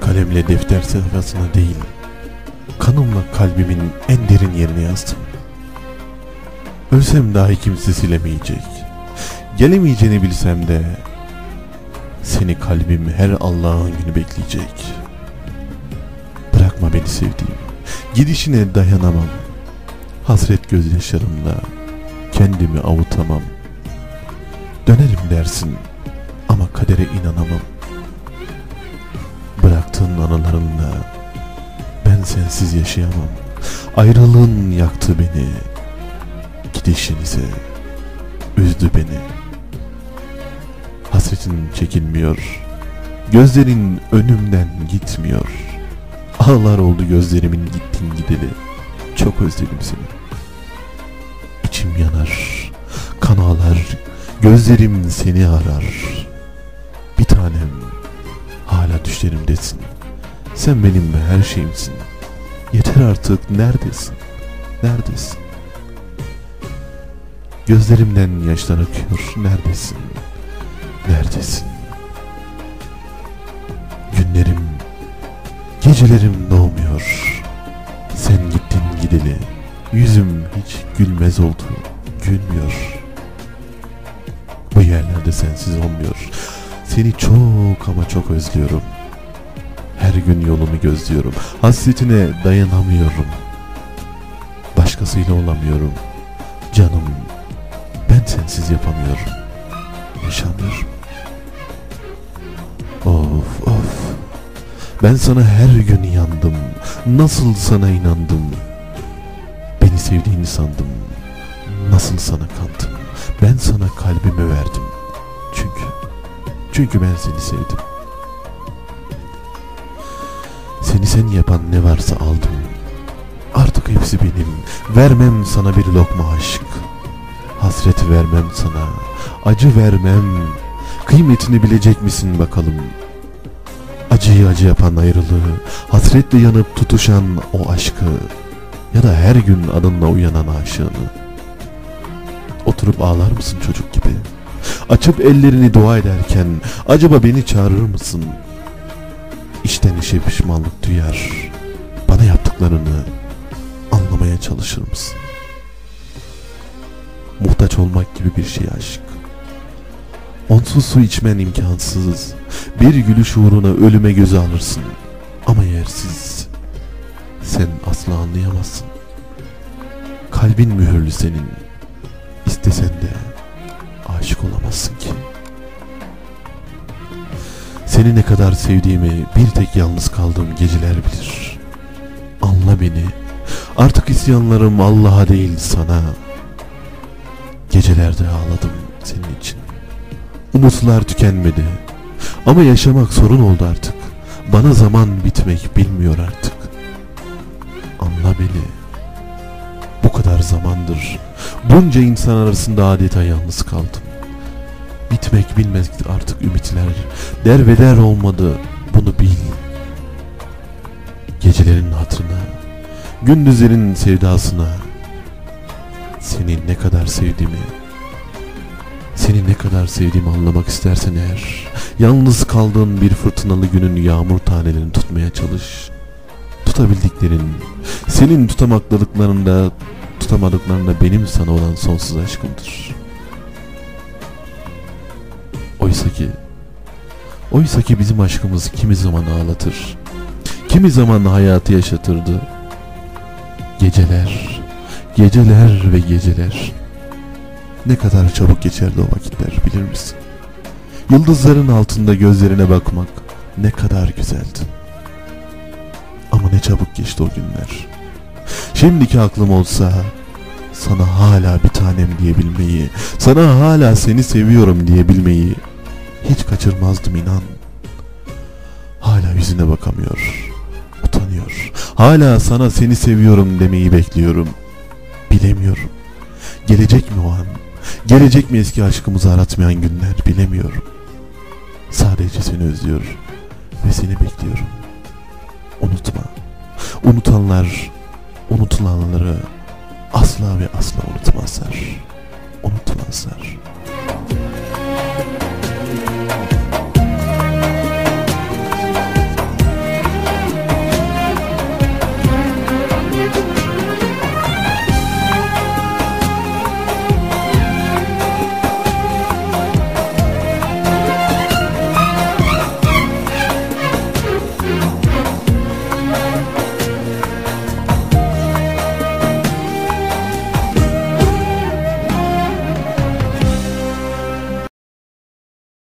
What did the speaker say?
Kalemle defter sayfasına değil, kanımla kalbimin en derin yerine yazdım. Ölsem dahi kimse silemeyecek. Gelemeyeceğini bilsem de seni kalbim her Allah'ın günü bekleyecek. Bırakma beni sevdiğim. Gidişine dayanamam. Hasret gözyaşlarımla kendimi avutamam. Dönerim dersin ama kadere inanamam. Bıraktığın anılarınla ben sensiz yaşayamam. Ayrılığın yaktı beni. Gidişinize üzdü beni. Hasretin çekilmiyor. Gözlerin önümden gitmiyor. Ağlar oldu gözlerimin gittin gideli. Çok özledim seni. İçim yanar, kan ağlar, gözlerim seni arar. Bir tanem, hala düşlerimdesin. Sen benim her şeyimsin. Yeter artık neredesin? Neredesin? Gözlerimden yaşlar akıyor. Neredesin? Neredesin? Günlerim, gecelerim doğmuyor. Sen gittin gideli. Yüzüm hiç gülmez oldu. Gülmüyor. Bu yerlerde sensiz olmuyor. Seni çok ama çok özlüyorum. Her gün yolunu gözlüyorum. Hasretine dayanamıyorum. Başkasıyla olamıyorum. Canım, ben sensiz yapamıyorum. Yaşamıyorum. Of of. Ben sana her gün yandım. Nasıl sana inandım. Beni sevdiğini sandım. Nasıl sana kandım. Ben sana kalbimi verdim. Çünkü çünkü ben seni sevdim. Seni sen yapan ne varsa aldım. Artık hepsi benim. Vermem sana bir lokma aşk. Hasret vermem sana. Acı vermem. Kıymetini bilecek misin bakalım? Acıyı acı yapan ayrılığı, hasretle yanıp tutuşan o aşkı ya da her gün adınla uyanan aşığını. Oturup ağlar mısın çocuk gibi? Açıp ellerini dua ederken acaba beni çağırır mısın? İçten işe pişmanlık duyar. Bana yaptıklarını anlamaya çalışır mısın? Muhtaç olmak gibi bir şey aşk. Onsuz su içmen imkansız. Bir gülüş uğruna ölüme göze alırsın. Ama yersiz. Sen asla anlayamazsın. Kalbin mühürlü senin. İstesen de aşık olamazsın ki. Seni ne kadar sevdiğimi bir tek yalnız kaldığım geceler bilir. Anla beni. Artık isyanlarım Allah'a değil sana. Gecelerde ağladım senin için. Umutlar tükenmedi. Ama yaşamak sorun oldu artık. Bana zaman bitmek bilmiyor artık. Anla beni. Bu kadar zamandır bunca insan arasında adeta yalnız kaldım. Bitmek bilmez artık ümitler. Derbeder olmadı bunu bil. Gecelerin hatırına, gündüzlerin sevdasına, seni ne kadar sevdiğimi, seni ne kadar sevdiğimi anlamak istersen eğer, yalnız kaldığın bir fırtınalı günün yağmur tanelerini tutmaya çalış. Tutabildiklerin, senin tutamakladıklarında, tutamadıklarında benim sana olan sonsuz aşkımdır. Oysa ki, oysa ki bizim aşkımız kimi zaman ağlatır, kimi zaman hayatı yaşatırdı. Geceler, geceler ve geceler. Ne kadar çabuk geçerdi o vakitler bilir misin? Yıldızların altında gözlerine bakmak ne kadar güzeldi. Ama ne çabuk geçti o günler. Şimdiki aklım olsa sana hala bir tanem diyebilmeyi, sana hala seni seviyorum diyebilmeyi hiç kaçırmazdım inan. Hala yüzüne bakamıyor, utanıyor. Hala sana seni seviyorum demeyi bekliyorum. Bilemiyorum. Gelecek mi o an? Gelecek mi eski aşkımızı aratmayan günler bilemiyorum. Sadece seni özlüyor ve seni bekliyorum. Unutma. Unutanlar unutulanları asla ve asla unutmazlar. Unutmazlar.